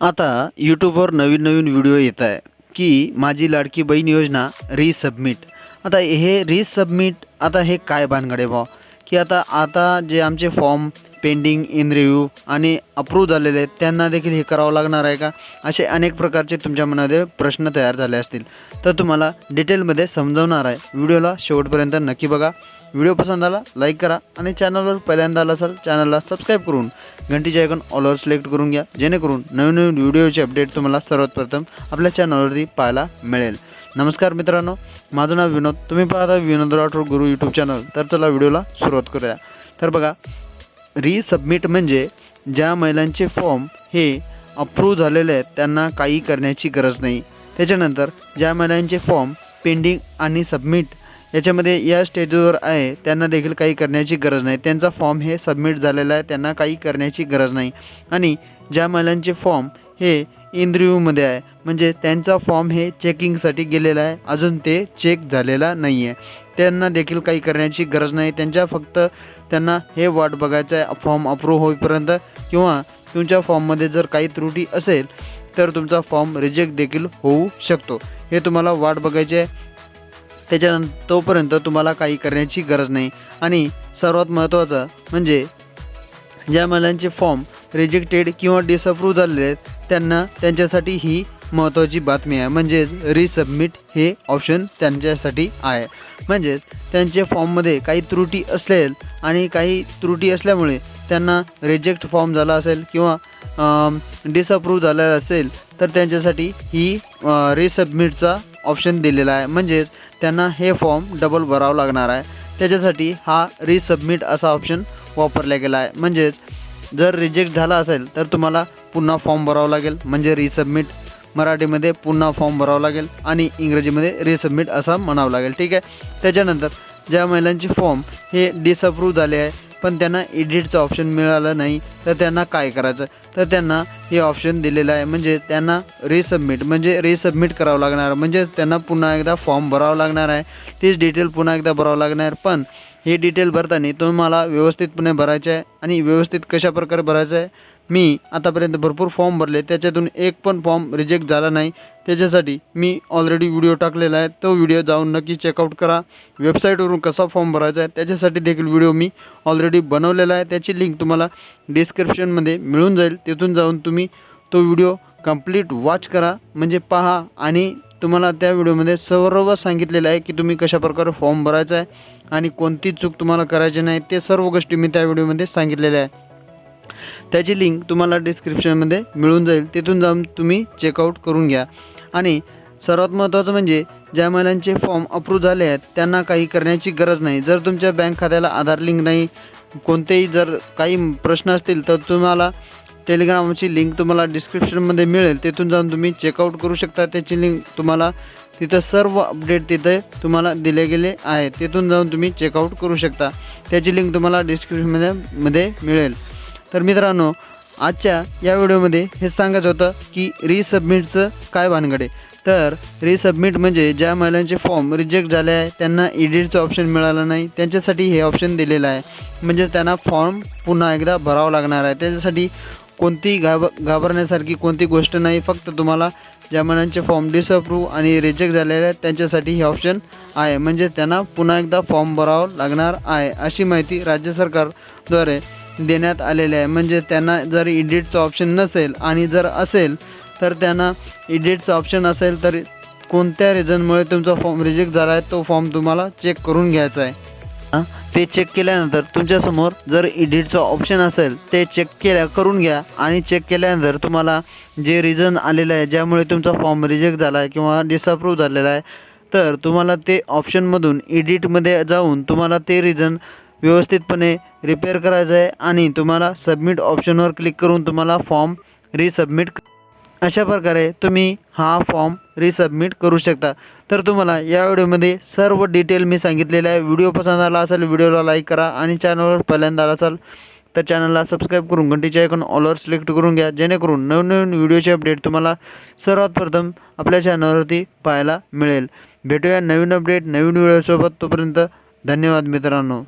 आता यूट्यूबवर नवीन नवीन व्हिडिओ येत आहे की माझी लाडकी बहीण योजना रिसबमिट आता हे रिसबमिट आता हे काय भानगडे भाव की आता आता जे आमचे फॉर्म पेंडिंग इन रिव्ह्यू आणि अप्रूव्ह झालेले आहेत त्यांना देखील हे करावं लागणार आहे का? असे अनेक प्रकारचे तुमच्या मनामध्ये प्रश्न तयार झाले असतील. तर तुम्हाला डिटेलमध्ये समजवणार आहे. व्हिडिओला शेवटपर्यंत नक्की बघा. व्हिडिओ पसंत आला लाईक करा आणि चॅनलवर पहिल्यांदा आला असाल चॅनलला सबस्क्राईब करून घंटीचे आयकॉन ऑलवर सिलेक्ट करून घ्या जेणेकरून नवीन नवीन व्हिडिओचे अपडेट तुम्हाला सर्वात प्रथम आपल्या चॅनलवरती पाहायला मिळेल. नमस्कार मित्रांनो माझं नाव विनोद. तुम्ही पाहता विनोद राठोड गुरु यूट्यूब चॅनल तर चला व्हिडिओला सुरुवात करूया. तर बघा रिसबमिट म्हणजे ज्या महिलांचे फॉर्म हे अप्रूव्ह झालेले आहेत त्यांना काही करण्याची गरज नाही. त्याच्यानंतर ज्या महिलांचे फॉर्म पेंडिंग आणि सबमिट याच्यामध्ये या स्टेजवर आहे त्यांना देखील काही करण्याची गरज नाही. त्यांचा फॉर्म हे सबमिट झालेला आहे त्यांना काही करण्याची गरज नाही. आणि ज्या महिलांचे फॉर्म हे इनरिव्ह्यूमध्ये आहे म्हणजे त्यांचा फॉर्म हे चेकिंगसाठी गेलेला आहे अजून ते चेक झालेला नाही आहे त्यांना देखील काही करण्याची गरज नाही. त्यांच्या फक्त त्यांना हे वाट बघायचं आहे फॉर्म अप्रूव्ह होईपर्यंत किंवा तुमच्या फॉर्ममध्ये जर काही त्रुटी असेल तर तुमचा फॉर्म रिजेक्ट देखील होऊ शकतो. हे तुम्हाला वाट बघायची आहे. त्याच्यानंतर तोपर्यंत तुम्हाला काही करण्याची गरज नाही. आणि सर्वात महत्त्वाचं म्हणजे ज्या महिलांचे फॉर्म रिजेक्टेड किंवा डिसअप्रूव्ह झालेले आहेत त्यांना त्यांच्यासाठी ही महत्त्वाची बातमी आहे. म्हणजेच रिसबमिट हे ऑप्शन त्यांच्यासाठी आहे. म्हणजेच त्यांच्या फॉर्ममध्ये काही त्रुटी असेल आणि काही त्रुटी असल्यामुळे त्यांना रिजेक्ट फॉर्म झाला असेल किंवा डिसअप्रूव्ह झाला असेल तर त्यांच्यासाठी ही रिसबमिटचा ऑप्शन दिलेला आहे. म्हणजेच त्यांना हे फॉर्म डबल भरावं लागणार आहे. त्याच्यासाठी हा रिसबमिट असा ऑप्शन वापरला गेला आहे. म्हणजेच जर रिजेक्ट झाला असेल तर तुम्हाला पुन्हा फॉर्म भरावा लागेल. म्हणजे रिसबमिट मराठीमध्ये पुन्हा फॉर्म भरावा लागेल आणि इंग्रजीमध्ये रिसबमिट असा म्हणावं लागेल. ठीक आहे? त्याच्यानंतर ज्या महिलांचे फॉर्म हे डिसअप्रूव्ह झाले आहे पण त्यांना एडिटचं ऑप्शन मिळालं नाही तर त्यांना काय करायचं? तर त्यांना हे ऑप्शन दिलेलं आहे. म्हणजे त्यांना रिसबमिट म्हणजे रिसबमिट करावं लागणार. म्हणजे त्यांना पुन्हा एकदा फॉर्म भरावं लागणार आहे. तीच डिटेल पुन्हा एकदा भरावं लागणार. पण हे डिटेल भरताना तुम्हाला व्यवस्थितपणे भरायचे आहे. आणि व्यवस्थित कशाप्रकारे भरायचं आहे? मी आतापर्यंत भरपूर फॉर्म भरले. त्याच्यातून एक पण फॉर्म रिजेक्ट झाला नाही. त्याच्यासाठी मी ऑलरेडी व्हिडिओ टाकलेला आहे. तो व्हिडिओ जाऊन नक्की चेकआउट करा. वेबसाईटवरून कसा फॉर्म भरायचा आहे त्याच्यासाठी देखील व्हिडिओ मी ऑलरेडी बनवलेला आहे. त्याची लिंक तुम्हाला डिस्क्रिप्शनमध्ये मिळून जाईल. तिथून जाऊन तुम्ही तो व्हिडिओ कंप्लीट वॉच करा. म्हणजे पहा आणि तुम्हाला त्या व्हिडिओमध्ये सर्व सांगितलेलं आहे की तुम्ही कशा प्रकारे फॉर्म भरायचा आहे आणि कोणती चूक तुम्हाला करायची नाही. ते सर्व गोष्टी मी त्या व्हिडिओमध्ये सांगितलेल्या आहे. त्याची लिंक तुम्हाला डिस्क्रिप्शनमध्ये मिळून जाईल. तिथून जाऊन तुम्ही चेकआउट करून घ्या. आणि सर्वात महत्त्वाचं म्हणजे ज्या महिलांचे फॉर्म अप्रूव्ह झाले आहेत त्यांना काही करण्याची गरज नाही. जर तुमच्या बँक खात्याला आधार लिंक नाही कोणतेही जर काही प्रश्न असतील तर तुम्हाला टेलिग्रामची लिंक तुम्हाला डिस्क्रिप्शनमध्ये मिळेल. तिथून जाऊन तुम्ही चेकआउट करू शकता. त्याची लिंक तुम्हाला तिथं सर्व अपडेट तिथे तुम्हाला दिले गेले आहे तिथून जाऊन तुम्ही चेकआउट करू शकता. त्याची लिंक तुम्हाला डिस्क्रिप्शनमध्ये मध्ये मिळेल. तर मित्रांनो आजच्या या व्हिडिओमध्ये हे सांगायचं होतं की रिसबमिटचं काय भानगडे तर रिसबमिट म्हणजे ज्या महिलांचे फॉर्म रिजेक्ट झाले आहे त्यांना एडिटचं ऑप्शन मिळालं नाही त्यांच्यासाठी हे ऑप्शन दिलेलं आहे. म्हणजे त्यांना फॉर्म पुन्हा एकदा भरावं लागणार आहे. त्याच्यासाठी कोणतीही घाब घाबरण्यासारखी कोणती गोष्ट नाही फक्त तुम्हाला ज्या महिलांचे फॉर्म डिसअप्रूव्ह आणि रिजेक्ट झालेले आहेत त्यांच्यासाठी हे ऑप्शन आहे. म्हणजे त्यांना पुन्हा एकदा फॉर्म भरावं लागणार आहे अशी माहिती राज्य सरकारद्वारे देण्यात आलेले आहे. म्हणजे त्यांना जर इडिटचं ऑप्शन नसेल आणि जर असेल तर त्यांना इडिटचं ऑप्शन असेल तर कोणत्या रिझनमुळे तुमचा फॉर्म रिजेक्ट झाला आहे तो फॉर्म तुम्हाला चेक करून घ्यायचा आहे. हां? ते चेक केल्यानंतर तुमच्यासमोर जर इडिटचं ऑप्शन असेल ते चेक केल्या करून घ्या. आणि चेक केल्यानंतर तुम्हाला जे रिझन आलेलं आहे ज्यामुळे तुमचा फॉर्म रिजेक्ट झाला आहे किंवा डिसअप्रूव्ह झालेला आहे तर तुम्हाला ते ऑप्शनमधून एडिटमध्ये जाऊन तुम्हाला ते रिझन व्यवस्थितपणे रिपेअर करायचं आहे आणि तुम्हाला सबमिट ऑप्शनवर क्लिक करून तुम्हाला फॉर्म रिसबमिट अशा प्रकारे तुम्ही हा फॉर्म रिसबमिट करू शकता. तर तुम्हाला या व्हिडिओमध्ये सर्व डिटेल मी सांगितलेलं आहे. व्हिडिओ पसंत आला असेल व्हिडिओला लाईक करा आणि चॅनलवर पहिल्यांदा आला असाल तर चॅनलला सबस्क्राईब करून घंटीच्या ऐकून ऑलवर सिलेक्ट करून घ्या. जेणेकरून नवनवीन व्हिडिओचे अपडेट तुम्हाला सर्वात प्रथम आपल्या चॅनलवरती पाहायला मिळेल. भेटूया नवीन अपडेट नवीन व्हिडिओसोबत तोपर्यंत धन्यवाद मित्रांनो.